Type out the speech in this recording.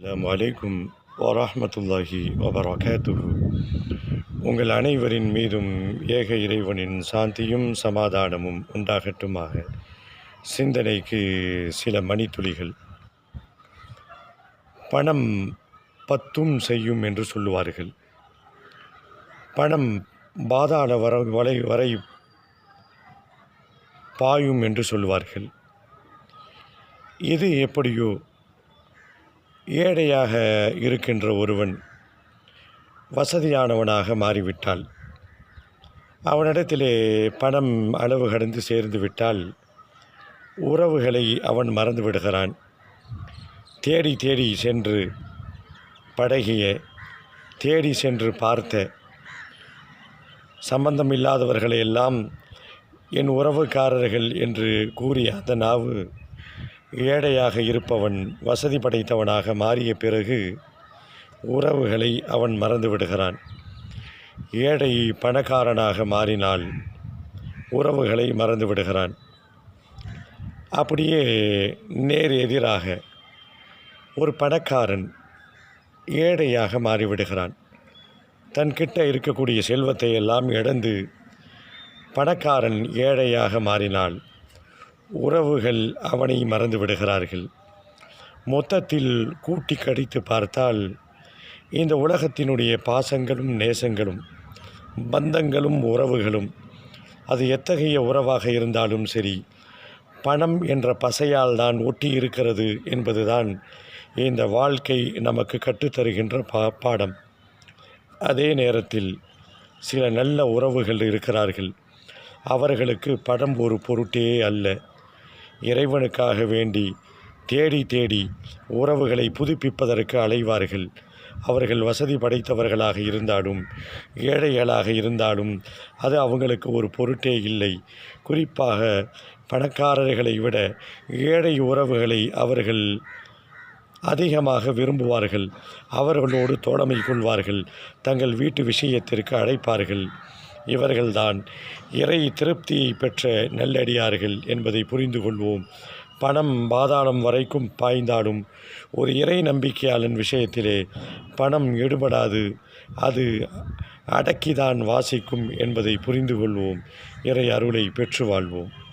அலாம் வலைக்கும் வரமத்துல்லாஹி வபரகாத்துஹு. உங்கள் அனைவரின் மீதும் ஏக இறைவனின் சாந்தியும் சமாதானமும் உண்டாகட்டுமாக. சிந்தனைக்கு சில மணித்துளிகள். பணம் பத்தும் செய்யும் என்று சொல்லுவார்கள். பணம் பாதாள வர வலை வரை பாயும் என்று சொல்லுவார்கள். இது எப்படியோ ஏழையாக இருக்கின்ற ஒருவன் வசதியானவனாக மாறிவிட்டால் அவனிடத்திலே பணம் அளவு கடந்து சேர்ந்து விட்டால் உறவுகளை அவன் மறந்து விடுகிறான். தேடி தேடி சென்று படகிய தேடி சென்று பார்த்த சம்பந்தம் இல்லாதவர்களை எல்லாம் என் உறவுக்காரர்கள் என்று கூறிய அந்த நாவு ஏழையாக இருப்பவன் வசதி படைத்தவனாக மாறிய பிறகு உறவுகளை அவன் மறந்து விடுகிறான். ஏழை பணக்காரனாக மாறினால் உறவுகளை மறந்து விடுகிறான். அப்படியே நேர் எதிராக ஒரு பணக்காரன் ஏழையாக மாறிவிடுகிறான். தன்கிட்ட இருக்கக்கூடிய செல்வத்தை எல்லாம் இழந்து பணக்காரன் ஏழையாக மாறினால் உறவுகள் அவனை மறந்து விடுகிறார்கள். மொத்தத்தில் கூட்டி கடித்து பார்த்தால் இந்த உலகத்தினுடைய பாசங்களும் நேசங்களும் பந்தங்களும் உறவுகளும் அது எத்தகைய உறவாக இருந்தாலும் சரி பணம் என்ற பசையால் தான் ஒட்டி இருக்கிறது என்பதுதான் இந்த வாழ்க்கை நமக்கு கற்றுத்தருகின்ற பா பாடம். அதே நேரத்தில் சில நல்ல உறவுகள் இருக்கிறார்கள். அவர்களுக்கு படம் ஒரு பொருட்டே அல்ல. இறைவனுக்காக வேண்டி தேடி தேடி உறவுகளை புதுப்பிப்பதற்கு அலைவார்கள். அவர்கள் வசதி படைத்தவர்களாக இருந்தாலும் ஏழைகளாக இருந்தாலும் அது அவங்களுக்கு ஒரு பொருட்டே இல்லை. குறிப்பாக பணக்காரர்களை விட ஏழை உறவுகளை அவர்கள் அதிகமாக விரும்புவார்கள். அவர்களோடு தோழமை கொள்வார்கள் தங்கள் வீட்டு விஷயத்திற்கு அழைப்பார்கள். இவர்கள்தான் இறை திருப்தியை பெற்ற நல்லடியார்கள் என்பதை புரிந்து கொள்வோம். பணம் பாதாளம் வரைக்கும் பாய்ந்தாலும் ஒரு இறை நம்பிக்கையாளன் விஷயத்திலே பணம் எடுபடாது. அது அடக்கிதான் வாசிக்கும் என்பதை புரிந்து கொள்வோம். இறை அருளை பெற்று வாழ்வோம்.